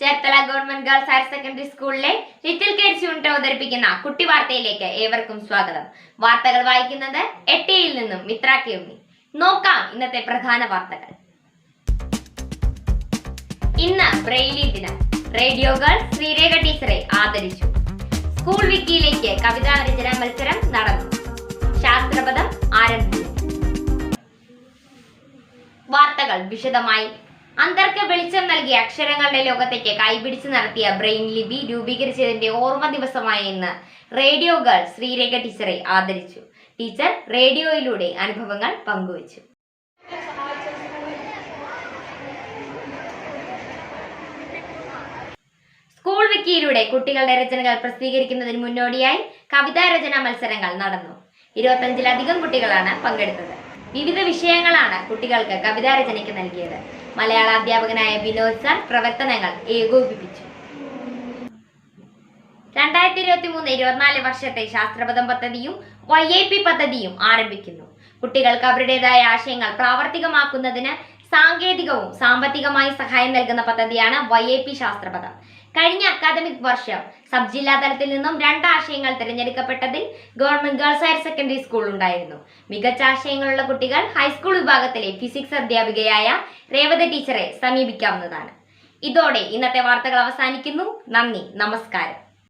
Cherthala government girls higher secondary സ്കൂളിലെ little kids unit അവതരിപ്പിക്കുന്ന കുട്ടി വാർത്തയിലേക്ക് ഏവർക്കും സ്വാഗതം. വാർത്തകൾ വായിക്കുന്നത് എട്ടിയിൽ നിന്നും മിത്ര കെ നോക്കാം ഇന്നത്തെ പ്രധാന വാർത്തകൾ. ഇന്ന് ബ്രെയിലി ദിനം. റേഡിയോ ഗേൾ ശ്രീരേഖ ടീച്ചറെ ആദരിച്ചു. സ്കൂൾ വിക്കിയിലേക്ക് കവിതാ രചനാ മത്സരം നടന്നു. ശാസ്ത്രപദം ആരംഭിച്ചു. വാർത്തകൾ വിശദമായി. അന്തർക്ക് വെളിച്ചം നൽകിയ അക്ഷരങ്ങളുടെ ലോകത്തേക്ക് കൈപിടിച്ച് നടത്തിയ ബ്രെയിൻ ലിപി രൂപീകരിച്ചതിന്റെ ഓർമ്മ ദിവസമായ ഇന്ന്. റേഡിയോ ഗേൾ ശ്രീരേഖ ടീച്ചറെ ആദരിച്ചു. ടീച്ചർ റേഡിയോയിലൂടെ അനുഭവങ്ങൾ പങ്കുവച്ചു. സ്കൂൾ വിക്കിയിലൂടെ കുട്ടികളുടെ രചനകൾ പ്രസിദ്ധീകരിക്കുന്നതിന് മുന്നോടിയായി കവിതാ രചനാ മത്സരങ്ങൾ നടന്നു. ഇരുപത്തഞ്ചിലധികം കുട്ടികളാണ് പങ്കെടുത്തത്. വിവിധ വിഷയങ്ങളാണ് കുട്ടികൾക്ക് കവിതാ രചനയ്ക്ക് നൽകിയത്. മലയാള അധ്യാപകനായ വിനോദ് സർ പ്രവർത്തനങ്ങൾ ഏകോപിപ്പിച്ചു. രണ്ടായിരത്തി ഇരുപത്തി മൂന്ന് ഇരുപത്തിനാല് വർഷത്തെ ശാസ്ത്രപദം പദ്ധതിയും വൈ ഐ പി പദ്ധതിയും ആരംഭിക്കുന്നു. കുട്ടികൾക്ക് അവരുടേതായ ആശയങ്ങൾ പ്രാവർത്തികമാക്കുന്നതിന് സാങ്കേതികവും സാമ്പത്തികമായി സഹായം നൽകുന്ന പദ്ധതിയാണ് വൈ ഐ പി ശാസ്ത്രപദം. കഴിഞ്ഞ അക്കാദമിക് വർഷം സബ് ജില്ലാ തലത്തിൽ നിന്നും രണ്ട് ആശയങ്ങൾ തിരഞ്ഞെടുക്കപ്പെട്ടതിൽ government girls higher secondary school ഉണ്ടായിരുന്നു. മികച്ച ആശയങ്ങളുള്ള കുട്ടികൾ ഹൈസ്കൂൾ വിഭാഗത്തിലെ ഫിസിക്സ് അധ്യാപികയായ രേവത ടീച്ചറെ സമീപിക്കാവുന്നതാണ്. ഇതോടെ ഇന്നത്തെ വാർത്തകൾ അവസാനിക്കുന്നു. നന്ദി. നമസ്കാരം.